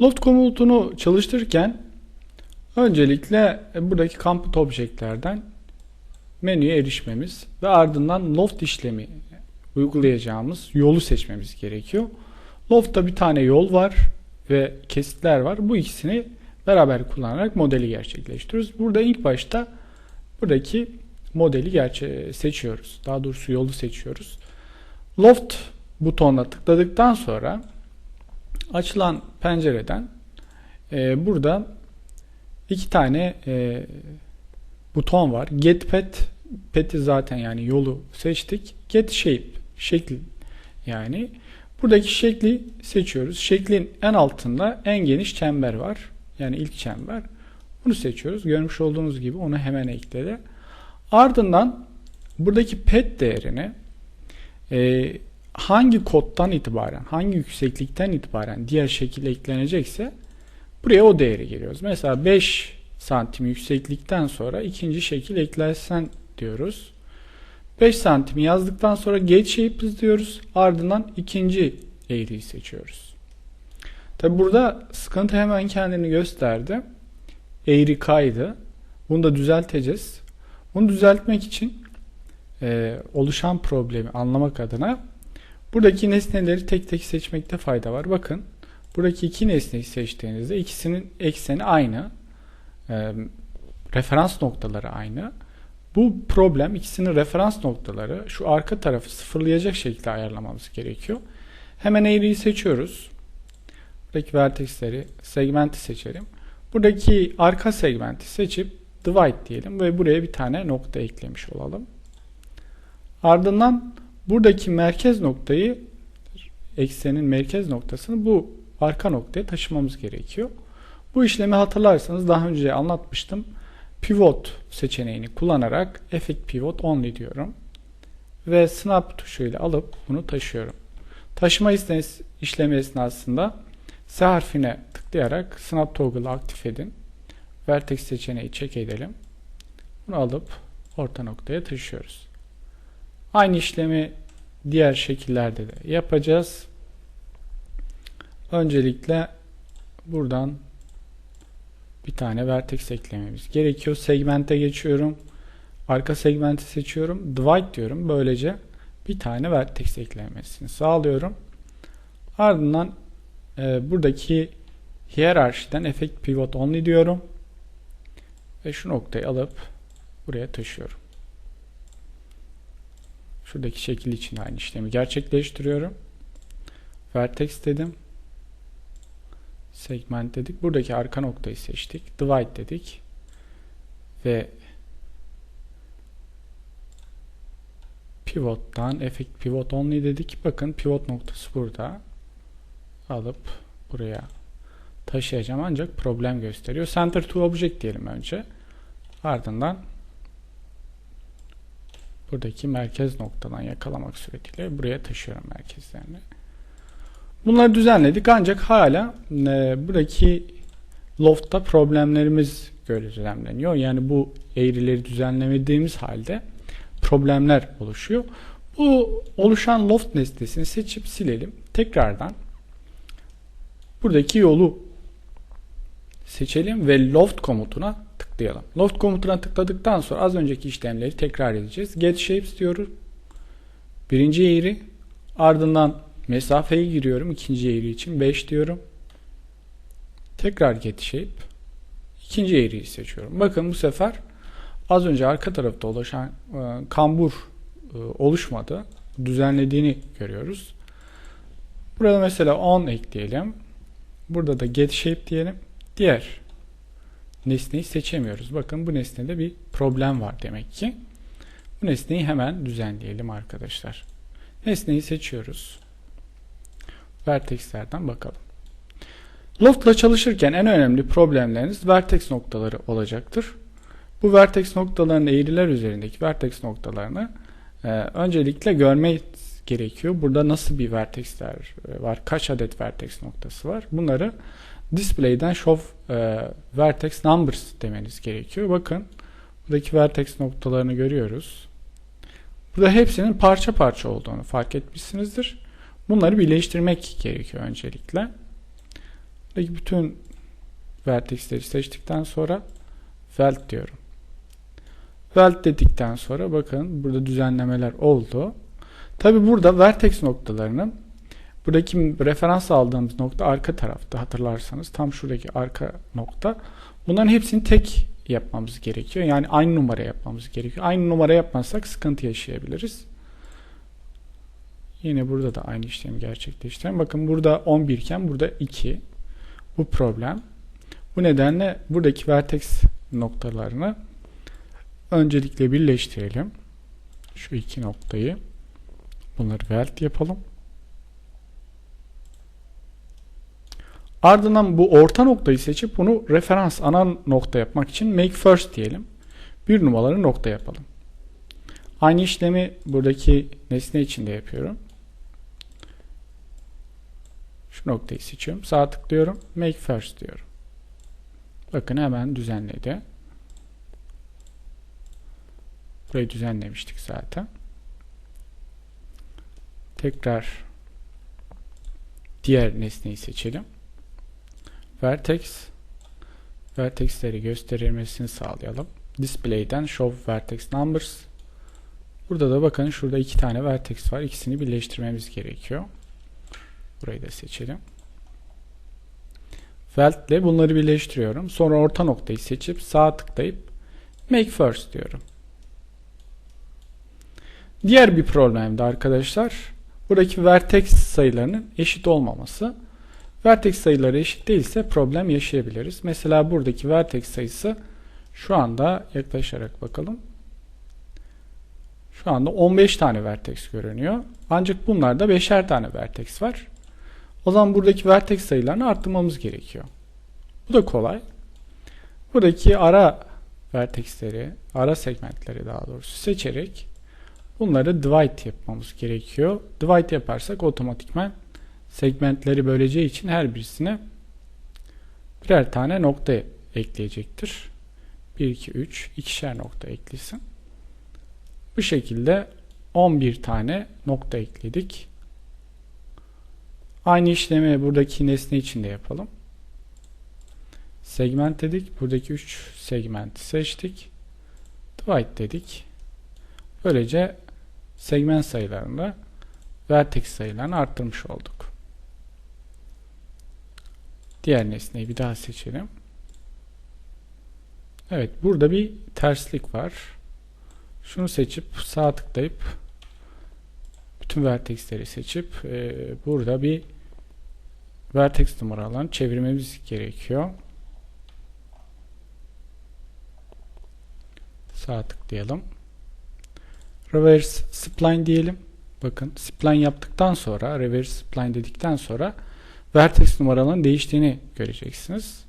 Loft komutunu çalıştırırken öncelikle buradaki Compute objektlerden menüye erişmemiz ve ardından loft işlemi uygulayacağımız yolu seçmemiz gerekiyor. Loft'ta bir tane yol var ve kesitler var. Bu ikisini beraber kullanarak modeli gerçekleştiriyoruz. Burada ilk başta buradaki modeli seçiyoruz. Daha doğrusu yolu seçiyoruz. Loft butonuna tıkladıktan sonra açılan pencereden e, burada iki tane e, buton var. Get Pet Pet'i zaten yani yolu seçtik. Get Shape şekil yani buradaki şekli seçiyoruz. Şeklin en altında en geniş çember var. Yani ilk çember. Bunu seçiyoruz. Görmüş olduğunuz gibi onu hemen ekledi. Ardından buradaki pet değerini e, hangi koddan itibaren, hangi yükseklikten itibaren diğer şekil eklenecekse buraya o değeri giriyoruz. Mesela 5 santim yükseklikten sonra ikinci şekil eklersen diyoruz. 5 santim yazdıktan sonra get shapes diyoruz. Ardından ikinci eğriyi seçiyoruz. Tabi burada sıkıntı hemen kendini gösterdi. Eğri kaydı. Bunu da düzelteceğiz. Bunu düzeltmek için e, oluşan problemi anlamak adına buradaki nesneleri tek tek seçmekte fayda var. Bakın buradaki iki nesneyi seçtiğinizde ikisinin ekseni aynı. E, referans noktaları aynı. Bu problem ikisinin referans noktaları şu arka tarafı sıfırlayacak şekilde ayarlamamız gerekiyor. Hemen eğriyi seçiyoruz. Buradaki vertexleri, segmenti seçelim. Buradaki arka segmenti seçip divide diyelim ve buraya bir tane nokta eklemiş olalım. Ardından buradaki merkez noktayı eksenin merkez noktasını bu arka noktaya taşımamız gerekiyor. Bu işlemi hatırlarsanız daha önce anlatmıştım. Pivot seçeneğini kullanarak Effect Pivot Only diyorum. Ve Snap tuşuyla alıp bunu taşıyorum. Taşıma işlemi esnasında S harfine tıklayarak Snap Toggle'ı aktif edin. Vertex seçeneği check edelim. Bunu alıp orta noktaya taşıyoruz. Aynı işlemi diğer şekillerde de yapacağız. Öncelikle buradan bir tane vertex eklememiz gerekiyor. Segmente geçiyorum. Arka segmenti seçiyorum. Divide diyorum. Böylece bir tane vertex eklemesini sağlıyorum. Ardından e, buradaki hiyerarşiden effect pivot only diyorum. Ve şu noktayı alıp buraya taşıyorum. Şuradaki şekil için aynı işlemi gerçekleştiriyorum. Vertex dedim. Segment dedik. Buradaki arka noktayı seçtik. Divide dedik. Ve pivot'tan effect pivot only dedik. Bakın pivot noktası burada. Alıp buraya taşıyacağım ancak problem gösteriyor. Center to object diyelim önce. Ardından buradaki merkez noktadan yakalamak suretiyle buraya taşıyorum merkezlerini. Bunları düzenledik ancak hala e, buradaki loft'ta problemlerimiz gözlemleniyor. Yani bu eğrileri düzenlemediğimiz halde problemler oluşuyor. Bu oluşan loft nesnesini seçip silelim. Tekrardan buradaki yolu seçelim ve loft komutuna tıklayalım. Loft komutuna tıkladıktan sonra az önceki işlemleri tekrar edeceğiz. Get shapes diyoruz. Birinci eğri ardından mesafeyi giriyorum ikinci eğri için 5 diyorum. Tekrar get shape. İkinci eğriyi seçiyorum. Bakın bu sefer az önce arka tarafta oluşan e, kambur e, oluşmadı. Düzenlediğini görüyoruz. Burada mesela 10 ekleyelim. Burada da get shape diyelim. Diğer nesneyi seçemiyoruz. Bakın bu nesnede bir problem var demek ki. Bu nesneyi hemen düzenleyelim arkadaşlar. Nesneyi seçiyoruz. Vertexlerden bakalım. Loft ile çalışırken en önemli problemleriniz vertex noktaları olacaktır. Bu vertex noktalarının eğriler üzerindeki vertex noktalarını e, öncelikle görmek gerekiyor. Burada nasıl bir vertexler e, var, kaç adet vertex noktası var. Bunları display'den show e, vertex numbers demeniz gerekiyor. Bakın buradaki vertex noktalarını görüyoruz. Burada hepsinin parça parça olduğunu fark etmişsinizdir. Bunları birleştirmek gerekiyor öncelikle. Buradaki bütün vertexleri seçtikten sonra weld diyorum. Weld dedikten sonra bakın burada düzenlemeler oldu. Tabi burada vertex noktalarının buradaki referans aldığımız nokta arka tarafta hatırlarsanız tam şuradaki arka nokta. Bunların hepsini tek yapmamız gerekiyor. Yani aynı numara yapmamız gerekiyor. Aynı numara yapmazsak sıkıntı yaşayabiliriz. Yine burada da aynı işlemi gerçekleştirelim. Bakın burada 11 iken burada 2. Bu problem. Bu nedenle buradaki vertex noktalarını öncelikle birleştirelim. Şu iki noktayı. Bunları weld yapalım. Ardından bu orta noktayı seçip bunu referans ana nokta yapmak için make first diyelim. Bir numaralı nokta yapalım. Aynı işlemi buradaki nesne için de yapıyorum. Şu noktayı seçiyorum. Sağ tıklıyorum. Make first diyorum. Bakın hemen düzenledi. Burayı düzenlemiştik zaten. Tekrar diğer nesneyi seçelim. Vertex Vertex'leri gösterilmesini sağlayalım. Display'den Show Vertex Numbers Burada da bakın şurada iki tane vertex var. İkisini birleştirmemiz gerekiyor. Burayı da seçelim. Weld ile bunları birleştiriyorum. Sonra orta noktayı seçip sağ tıklayıp Make First diyorum. Diğer bir problem de arkadaşlar buradaki vertex sayılarının eşit olmaması. Vertex sayıları eşit değilse problem yaşayabiliriz. Mesela buradaki vertex sayısı şu anda yaklaşarak bakalım. Şu anda 15 tane vertex görünüyor. Ancak bunlarda 5'er tane vertex var. O zaman buradaki vertex sayılarını arttırmamız gerekiyor. Bu da kolay. Buradaki ara vertexleri, ara segmentleri daha doğrusu seçerek bunları divide yapmamız gerekiyor. Divide yaparsak otomatikman segmentleri böleceği için her birisine birer tane nokta ekleyecektir. 1, 2, 3, ikişer nokta eklesin. Bu şekilde 11 tane nokta ekledik. Aynı işlemi buradaki nesne için de yapalım. Segment dedik. Buradaki 3 segmenti seçtik. Divide dedik. Böylece segment sayılarını vertex sayılarını arttırmış olduk. Diğer nesneyi bir daha seçelim. Evet burada bir terslik var. Şunu seçip sağ tıklayıp bütün vertexleri seçip e, burada bir vertex numaralarını çevirmemiz gerekiyor. Sağ tıklayalım. Reverse spline diyelim. Bakın spline yaptıktan sonra reverse spline dedikten sonra vertex numaralarının değiştiğini göreceksiniz.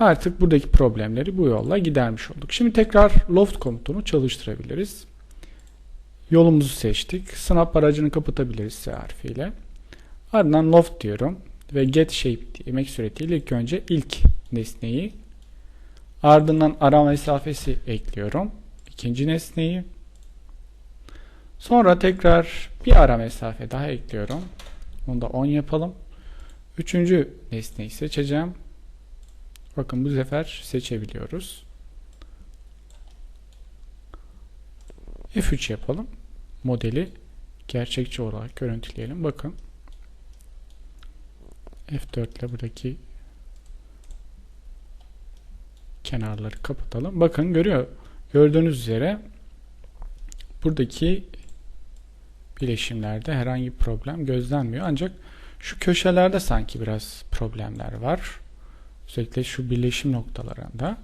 Artık buradaki problemleri bu yolla gidermiş olduk. Şimdi tekrar loft komutunu çalıştırabiliriz. Yolumuzu seçtik. Snap aracını kapatabiliriz S harfiyle. Ardından loft diyorum ve get shape demek suretiyle ilk önce ilk nesneyi ardından ara mesafesi ekliyorum. İkinci nesneyi sonra tekrar bir ara mesafe daha ekliyorum. Bunu da 10 yapalım. Üçüncü nesneyi seçeceğim. Bakın bu sefer seçebiliyoruz. F3 yapalım. Modeli gerçekçi olarak görüntüleyelim. Bakın. F4 ile buradaki kenarları kapatalım. Bakın görüyor. Gördüğünüz üzere buradaki bileşimlerde herhangi bir problem gözlenmiyor. Ancak şu köşelerde sanki biraz problemler var. Özellikle şu birleşim noktalarında.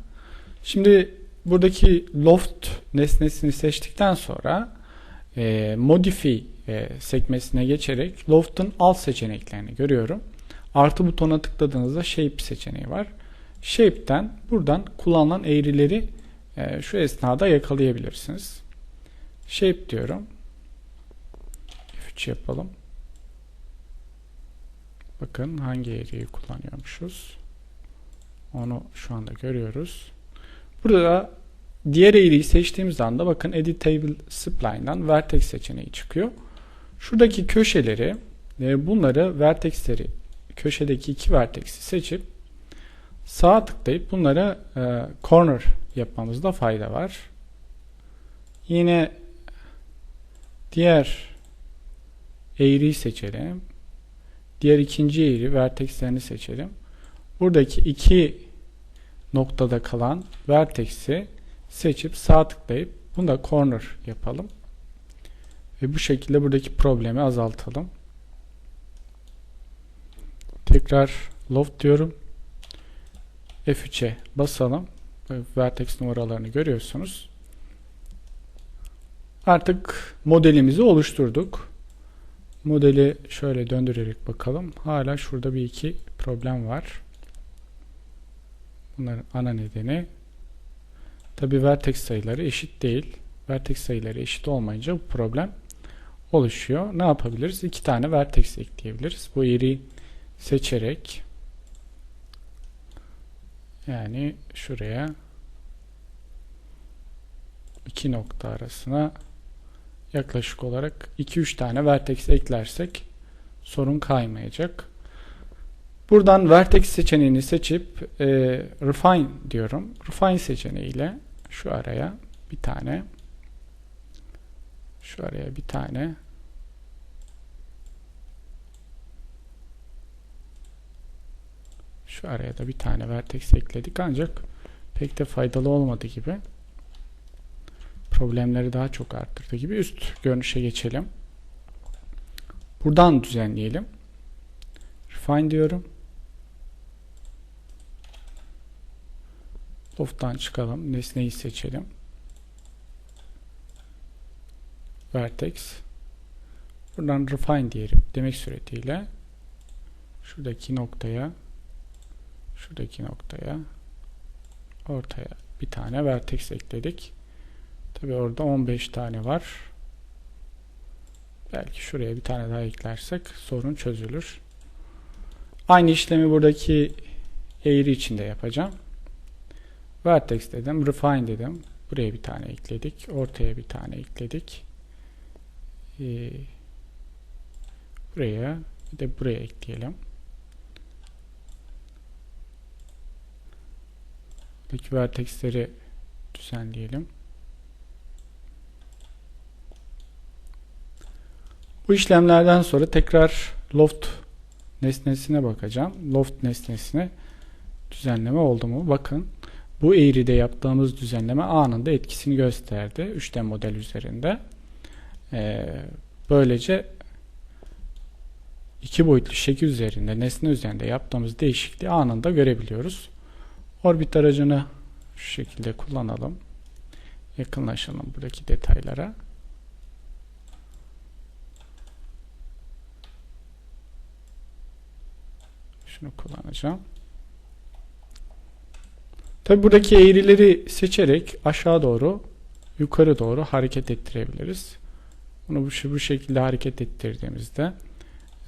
Şimdi buradaki loft nesnesini seçtikten sonra e, modify e, sekmesine geçerek loft'un alt seçeneklerini görüyorum. Artı butona tıkladığınızda shape seçeneği var. Shape'den buradan kullanılan eğrileri e, şu esnada yakalayabilirsiniz. Shape diyorum. F3 yapalım. Bakın hangi eğriyi kullanıyormuşuz. Onu şu anda görüyoruz. Burada diğer eğriyi seçtiğimiz anda bakın Edit Table Spline'dan Vertex seçeneği çıkıyor. Şuradaki köşeleri e, bunları vertexleri köşedeki iki vertex'i seçip sağ tıklayıp bunlara e, corner yapmamızda fayda var. Yine diğer eğriyi seçelim. Diğer ikinci eğri vertexlerini seçelim. Buradaki iki noktada kalan vertex'i seçip sağ tıklayıp bunu da corner yapalım. Ve bu şekilde buradaki problemi azaltalım. Tekrar loft diyorum. F3'e basalım. Vertex numaralarını görüyorsunuz. Artık modelimizi oluşturduk. Modeli şöyle döndürerek bakalım. Hala şurada bir iki problem var. Bunların ana nedeni tabi vertex sayıları eşit değil. Vertex sayıları eşit olmayınca bu problem oluşuyor. Ne yapabiliriz? İki tane vertex ekleyebiliriz. Bu eğri seçerek yani şuraya iki nokta arasına yaklaşık olarak 2-3 tane vertex eklersek sorun kaymayacak. Buradan vertex seçeneğini seçip e, refine diyorum. Refine seçeneğiyle şu araya bir tane şu araya bir tane şu araya da bir tane vertex ekledik ancak pek de faydalı olmadı gibi problemleri daha çok arttırdı gibi üst görünüşe geçelim. Buradan düzenleyelim. Refine diyorum. Loft'tan çıkalım. Nesneyi seçelim. Vertex. Buradan refine diyelim. Demek suretiyle şuradaki noktaya şuradaki noktaya ortaya bir tane vertex ekledik. Tabi orada 15 tane var. Belki şuraya bir tane daha eklersek sorun çözülür. Aynı işlemi buradaki eğri içinde yapacağım. Vertex dedim, refine dedim. Buraya bir tane ekledik. Ortaya bir tane ekledik. Ee, buraya bir de buraya ekleyelim. Buradaki vertexleri düzenleyelim. Bu işlemlerden sonra tekrar loft nesnesine bakacağım. Loft nesnesine düzenleme oldu mu? Bakın bu eğride yaptığımız düzenleme anında etkisini gösterdi. 3D model üzerinde. Ee, böylece iki boyutlu şekil üzerinde, nesne üzerinde yaptığımız değişikliği anında görebiliyoruz. Orbit aracını şu şekilde kullanalım. Yakınlaşalım buradaki detaylara. Şunu kullanacağım. Tabi buradaki eğrileri seçerek aşağı doğru yukarı doğru hareket ettirebiliriz. Bunu bu, şekilde hareket ettirdiğimizde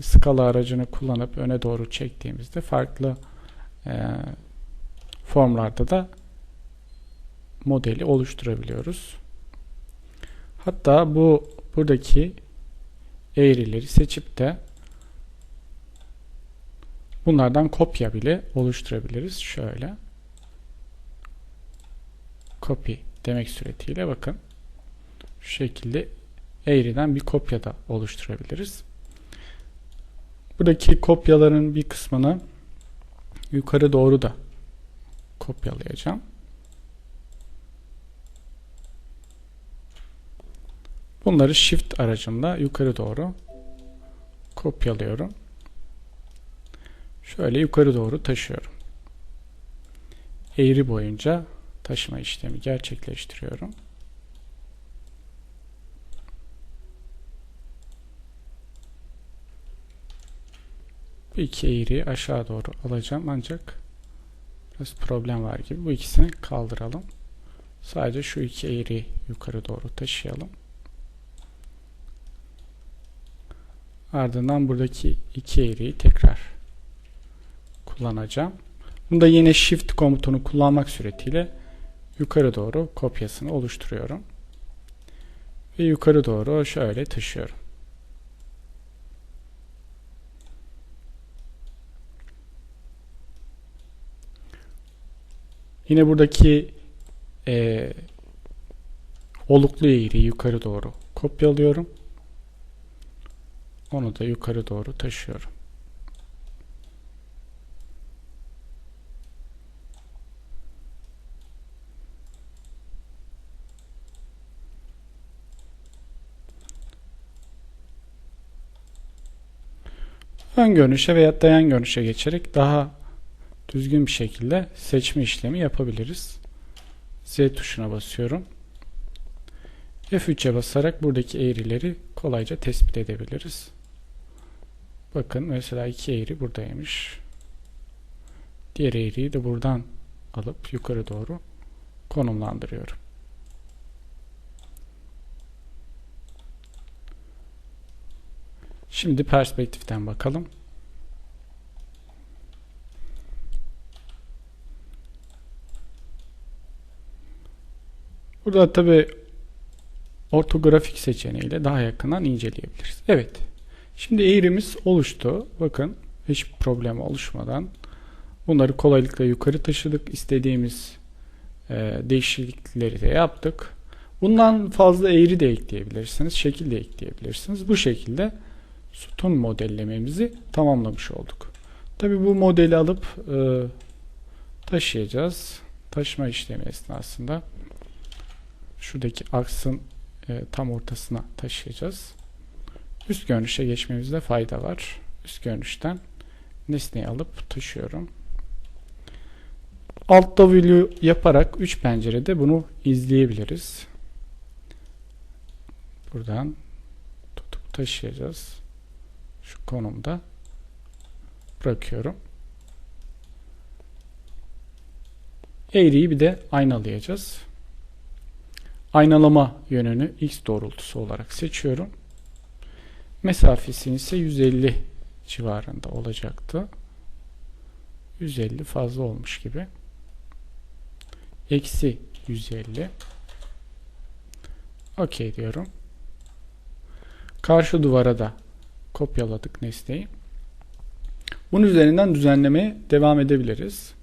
skala aracını kullanıp öne doğru çektiğimizde farklı e, formlarda da modeli oluşturabiliyoruz. Hatta bu buradaki eğrileri seçip de bunlardan kopya bile oluşturabiliriz. Şöyle copy demek suretiyle bakın şu şekilde eğriden bir kopya da oluşturabiliriz. Buradaki kopyaların bir kısmını yukarı doğru da kopyalayacağım. Bunları shift aracımla yukarı doğru kopyalıyorum. Şöyle yukarı doğru taşıyorum. Eğri boyunca taşıma işlemi gerçekleştiriyorum. Bu iki eğriyi aşağı doğru alacağım ancak biraz problem var gibi. Bu ikisini kaldıralım. Sadece şu iki eğri yukarı doğru taşıyalım. Ardından buradaki iki eğriyi tekrar kullanacağım. Bunu yine shift komutunu kullanmak suretiyle yukarı doğru kopyasını oluşturuyorum. Ve yukarı doğru şöyle taşıyorum. Yine buradaki e, oluklu eğriyi yukarı doğru kopyalıyorum. Onu da yukarı doğru taşıyorum. Ön görünüşe veya dayan görünüşe geçerek daha düzgün bir şekilde seçme işlemi yapabiliriz. Z tuşuna basıyorum. F3'e basarak buradaki eğrileri kolayca tespit edebiliriz. Bakın mesela iki eğri buradaymış. Diğer eğriyi de buradan alıp yukarı doğru konumlandırıyorum. Şimdi perspektiften bakalım. Burada tabi ortografik seçeneğiyle daha yakından inceleyebiliriz. Evet. Şimdi eğrimiz oluştu. Bakın hiç problem oluşmadan bunları kolaylıkla yukarı taşıdık. İstediğimiz e, değişiklikleri de yaptık. Bundan fazla eğri de ekleyebilirsiniz. Şekil de ekleyebilirsiniz. Bu şekilde sütun modellememizi tamamlamış olduk. Tabi bu modeli alıp e, taşıyacağız. Taşıma işlemi esnasında şuradaki aksın e, tam ortasına taşıyacağız. Üst görünüşe geçmemizde fayda var. Üst görünüşten nesneyi alıp taşıyorum. Alt W yaparak 3 pencerede bunu izleyebiliriz. Buradan tutup taşıyacağız. Şu konumda bırakıyorum. Eğriyi bir de aynalayacağız. Aynalama yönünü x doğrultusu olarak seçiyorum. Mesafesini ise 150 civarında olacaktı. 150 fazla olmuş gibi. Eksi 150. OK diyorum. Karşı duvara da kopyaladık nesneyi. Bunun üzerinden düzenlemeye devam edebiliriz.